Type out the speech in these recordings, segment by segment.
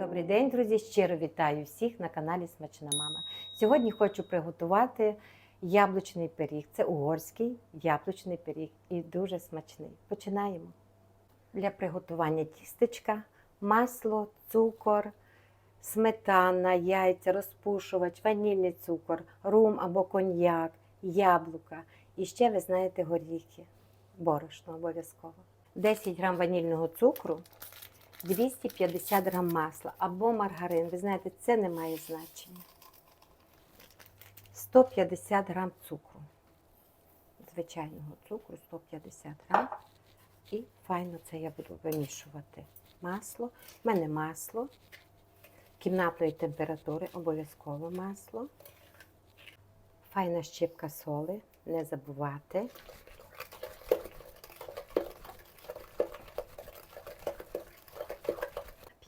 Добрий день, друзі! Щиро вітаю всіх на каналі Смачна Мама. Сьогодні хочу приготувати яблучний пиріг. Це угорський яблучний пиріг і дуже смачний. Починаємо. Для приготування тістечка, масло, цукор, сметана, яйця, розпушувач, ванільний цукор, рум або коньяк, яблука. І ще ви знаєте горіхи, борошно обов'язково. 10 грам ванільного цукру, 250 грам масла або маргарин. Ви знаєте, це не має значення. 150 грам цукру. Звичайного цукру 150 грам. І файно це я буду вимішувати. Масло. У мене масло кімнатної температури, обов'язково масло. Файна щепка соли, не забувати.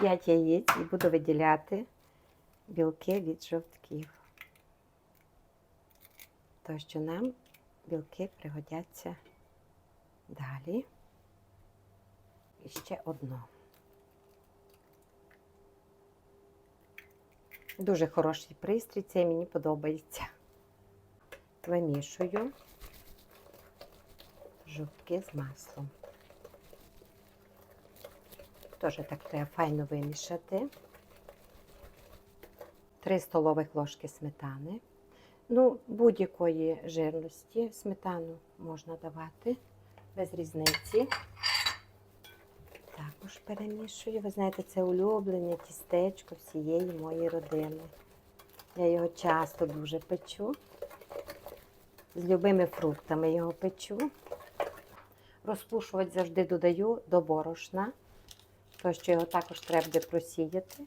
П'ять яєць і буду виділяти білки від жовтків. То, що нам білки пригодяться далі. І ще одно. Дуже хороший пристрій, цей мені подобається. Вимішую жовтки з маслом. Теж так треба файно вимішати. 3 столових ложки сметани. Ну, будь-якої жирності сметану можна давати без різниці. Також перемішую. Ви знаєте, це улюблене тістечко всієї моєї родини. Я його часто дуже печу. З любими фруктами його печу. Розпушувати завжди додаю до борошна. То, що його також треба буде просіяти.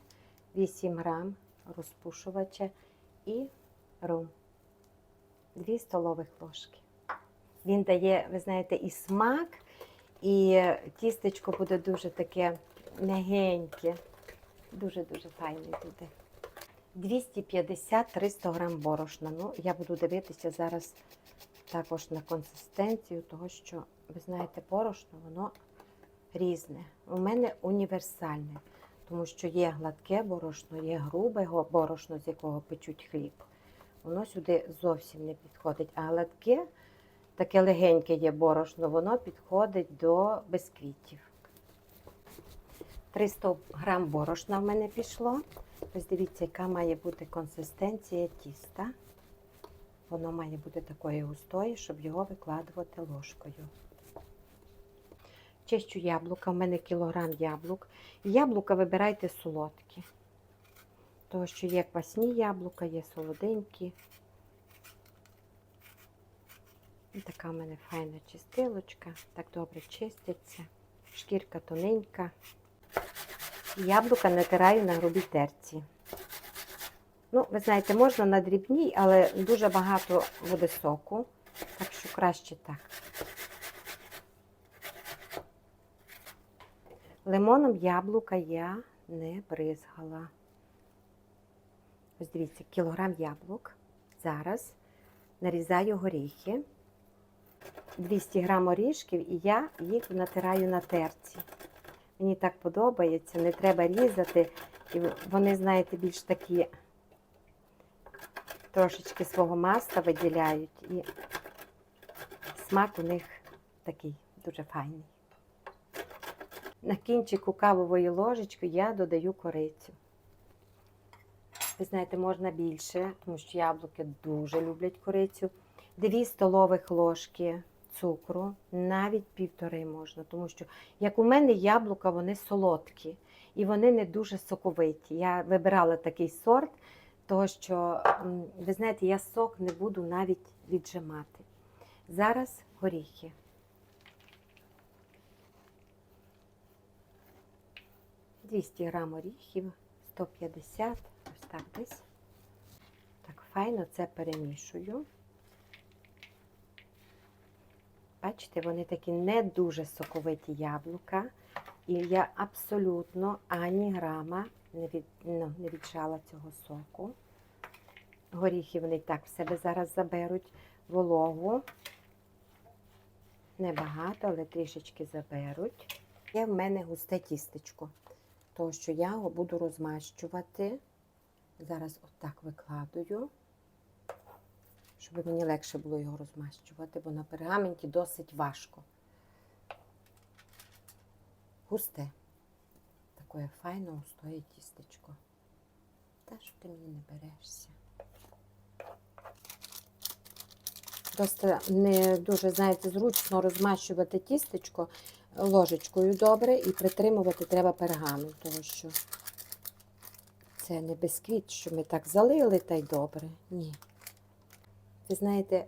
8 грам розпушувача і рум. 2 столових ложки. Він дає, ви знаєте, і смак, і тістечко буде дуже таке м'ягеньке. Дуже-дуже файний буде. 250-300 грам борошна. Ну, я буду дивитися зараз також на консистенцію, того що, ви знаєте, борошно, воно різне. У мене універсальне, тому що є гладке борошно, є грубе борошно, з якого печуть хліб. Воно сюди зовсім не підходить. А гладке, таке легеньке є борошно, воно підходить до бисквітів. 300 грам борошна в мене пішло. Ось дивіться, яка має бути консистенція тіста. Воно має бути такої густої, щоб його викладувати ложкою. Чищу яблука, в мене кілограм яблук. Яблука вибирайте солодкі. Тому що є квасні яблука, є солоденькі. І така в мене файна чистилочка. Так добре чиститься. Шкірка тоненька. Яблука натираю на грубій терці. Ну, ви знаєте, можна на дрібній, але дуже багато буде соку. Так що краще так. Лимоном яблука я не бризгала. Ось дивіться, кілограм яблук. Зараз нарізаю горіхи. 200 грам орішків і я їх натираю на терці. Мені так подобається, не треба різати. І вони, знаєте, більш такі трошечки свого масла виділяють. І смак у них такий дуже файний. На кінчику кавової ложечки я додаю корицю. Ви знаєте, можна більше, тому що яблуки дуже люблять корицю. Дві столових ложки цукру, навіть півтори можна, тому що, як у мене, яблука, вони солодкі і вони не дуже соковиті. Я вибирала такий сорт, тому що, ви знаєте, я сок не буду навіть віджимати. Зараз горіхи. – 200 грам оріхів, 150, ось так десь. Так, файно це перемішую. Бачите, вони такі не дуже соковиті яблука. І я абсолютно ані грама не, від, ну, не віджала цього соку. Горіхи вони так в себе зараз заберуть вологу. Небагато, але трішечки заберуть. Є в мене густе тістечко, тому що я його буду розмащувати. Зараз отак викладую, щоб мені легше було його розмащувати, бо на пергаменті досить важко. Густе. Таке файне густое тістечко. Та що ти мені не берешся? Просто не дуже, знаєте, зручно розмащувати тістечко ложечкою добре і притримувати треба пергамент, тому що це не бисквіт, що ми так залили та й добре. Ні. Ви знаєте,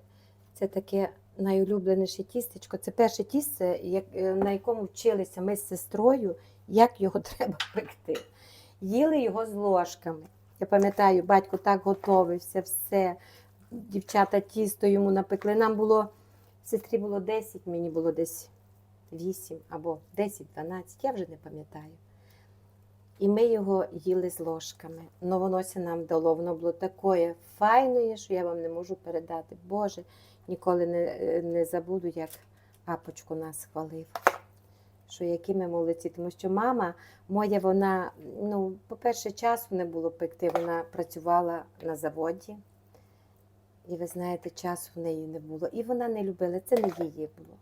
це таке найулюбленіше тістечко. Це перше тісце, на якому вчилися ми з сестрою, як його треба пекти. Їли його з ложками. Я пам'ятаю, батько так готовився, все. Дівчата тісто йому напекли. Нам було, сестрі було 10, мені було десь 8 або 10-12, я вже не пам'ятаю. І ми його їли з ложками. Ну, воно ся нам дало, воно було такое файне, що я вам не можу передати. Боже, ніколи не, не забуду, як апочку нас хвалив. Що які ми молодці, тому що мама моя, вона, ну, по-перше, часу не було пекти, вона працювала на заводі. І ви знаєте, часу в неї не було. І вона не любила, це не її було.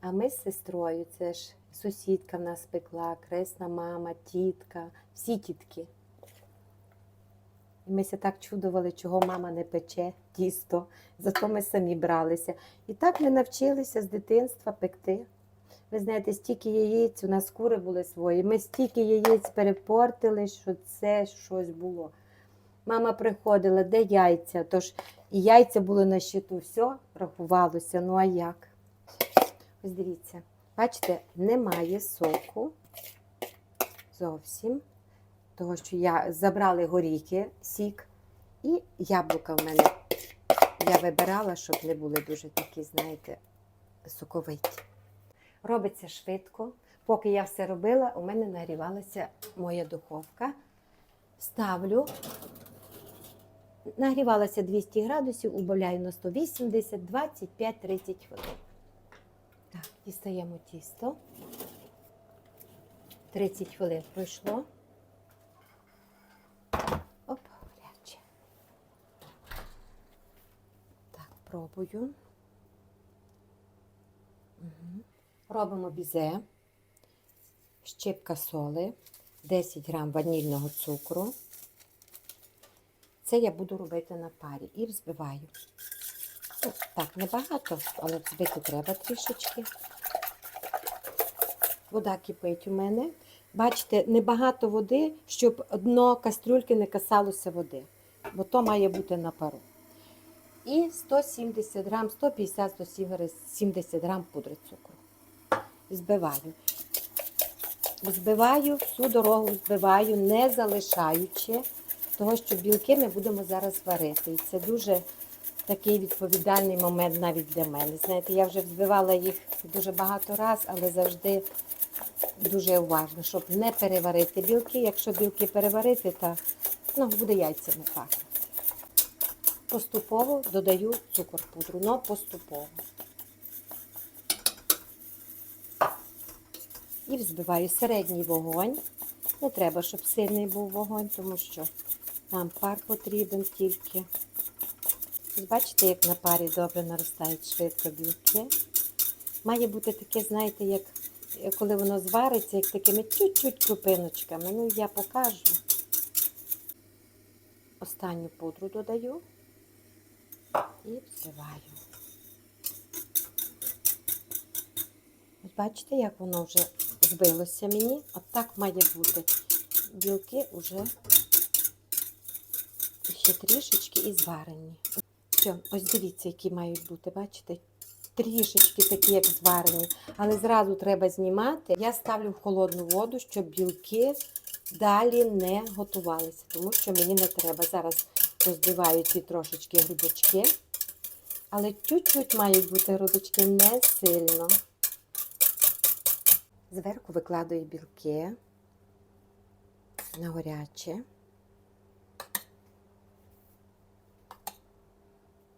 А ми з сестрою, це ж сусідка в нас пекла, кресна мама, тітка, всі тітки. І ми ся так чудували, чого мама не пече тісто, зато ми самі бралися. І так ми навчилися з дитинства пекти. Ви знаєте, стільки яєць, у нас кури були свої. Ми стільки яєць перепортили, що це щось було. Мама приходила, де яйця? Тож і яйця були на щиту, все рахувалося. Ну а як? Ось дивіться, бачите, немає соку зовсім. Того, що я забрали горіхи, сік, і яблука в мене. Я вибирала, щоб не були дуже такі, знаєте, соковиті. Робиться швидко. Поки я все робила, у мене нагрівалася моя духовка. Ставлю Нагрівалася 200 градусів, убавляю на 180, 25, 30 хвилин. Так, дістаємо тісто. 30 хвилин пройшло. Оп, гаряче. Так, пробую. Угу. Робимо бізе, щепка соли, 10 грам ванільного цукру. Це я буду робити на парі і взбиваю. Так, небагато, але взбити треба трішечки. Вода кипить у мене. Бачите, небагато води, щоб дно кастрюльки не касалося води, бо то має бути на пару. І 170 грам, 150-170 грам пудри цукру. Збиваю. Збиваю всю дорогу, збиваю, не залишаючи того, що білки ми будемо зараз варити. І це дуже такий відповідальний момент навіть для мене. Знаєте, я вже взбивала їх дуже багато разів, але завжди дуже уважно, щоб не переварити білки. Якщо білки переварити, то ну, буде яйцями пахнути. Поступово додаю цукор пудру, але поступово. І взбиваю середній вогонь. Не треба, щоб сильний був вогонь, тому що нам пар потрібен тільки. Бачите, як на парі добре наростають швидко білки. Має бути таке, знаєте, як коли воно звариться, як такими чуть-чуть крупиночками. Ну, я покажу. Останню пудру додаю і взбиваю. Ось бачите, як воно вже збилося мені. От так має бути. Білки вже ще трішечки і зварені. Все, ось дивіться, які мають бути, бачите? Трішечки такі, як зварені. Але зразу треба знімати. Я ставлю в холодну воду, щоб білки далі не готувалися, тому що мені не треба. Зараз розбиваю ці трошечки грудочки. Але чуть-чуть мають бути грудочки не сильно. Зверху викладаю білки на горяче.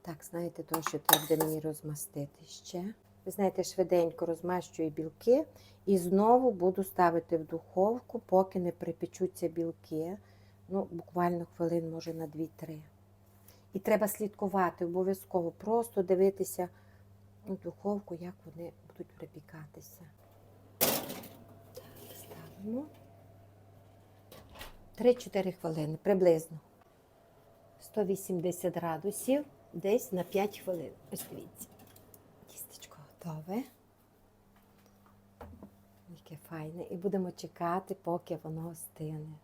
Так, знаєте, то, що треба буде мені розмастити ще. ви знаєте, швиденько розмащую білки і знову буду ставити в духовку, поки не припечуться білки. Ну, буквально хвилин, може, на 2-3. І треба слідкувати обов'язково, просто дивитися у духовку, як вони будуть припікатися. Так, ставимо. 3-4 хвилини приблизно. 180 градусів десь на 5 хвилин. Ось дивіться. Тістечко готове. Яке файне. І будемо чекати, поки воно остине.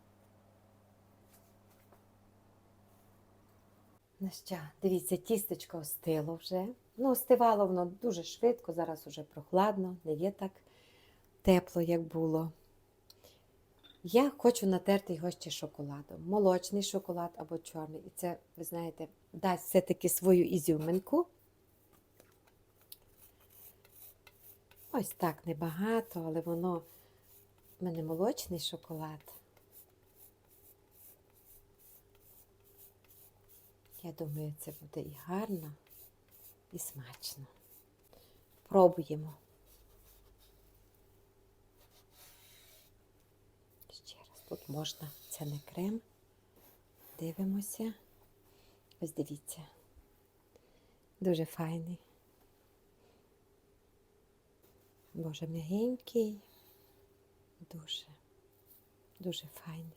Ну що, дивіться, тістечко остило вже. Ну, остивало воно дуже швидко, зараз уже прохладно, не є так тепло, як було. Я хочу натерти його ще шоколадом. Молочний шоколад або чорний. І це, ви знаєте, дасть все-таки свою ізюминку. Ось так небагато, але воно в мене молочний шоколад. Я думаю, це буде і гарно, і смачно. Пробуємо. Ще раз, тут можна, це не крем. Дивимося. Ось дивіться. Дуже файний. Боже, м'ягенький. Дуже, дуже файний.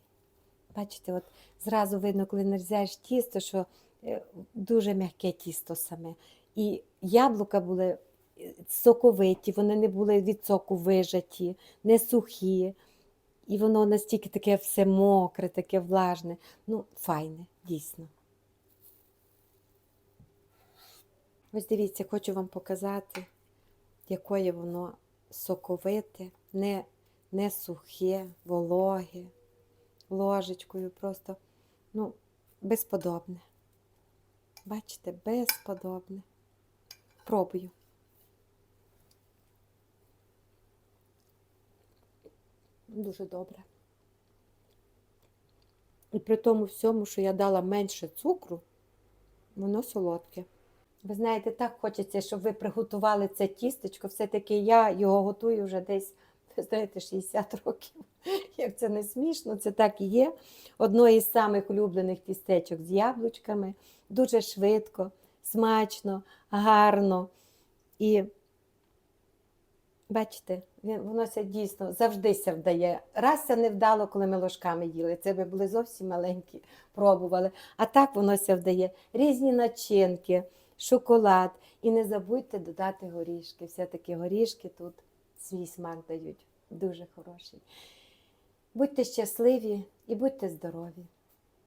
Бачите, от зразу видно, коли нарізаєш тісто, що е, дуже м'яке тісто саме. І яблука були е, соковиті, вони не були від соку вижаті, не сухі. І воно настільки таке все мокре, таке влажне. Ну, файне, дійсно. Ось дивіться, хочу вам показати, якое воно соковите, не, не сухе, вологе, ложечкою просто, ну, безподобне. Бачите, безподобне. Пробую. Дуже добре. І при тому всьому, що я дала менше цукру, воно солодке. Ви знаєте, так хочеться, щоб ви приготували це тістечко. Все-таки я його готую вже десь, ви знаєте, 60 років. Як це не смішно, це так і є. Одно із самих улюблених тістечок з яблучками. Дуже швидко, смачно, гарно. І бачите, воно ся дійсно завжди ся вдає. Раз це не вдало, коли ми ложками їли. Це би були зовсім маленькі, пробували. А так воно ся вдає. Різні начинки, шоколад. І не забудьте додати горішки. Все-таки горішки тут свій смак дають. Дуже хороший. Будьте щасливі і будьте здорові.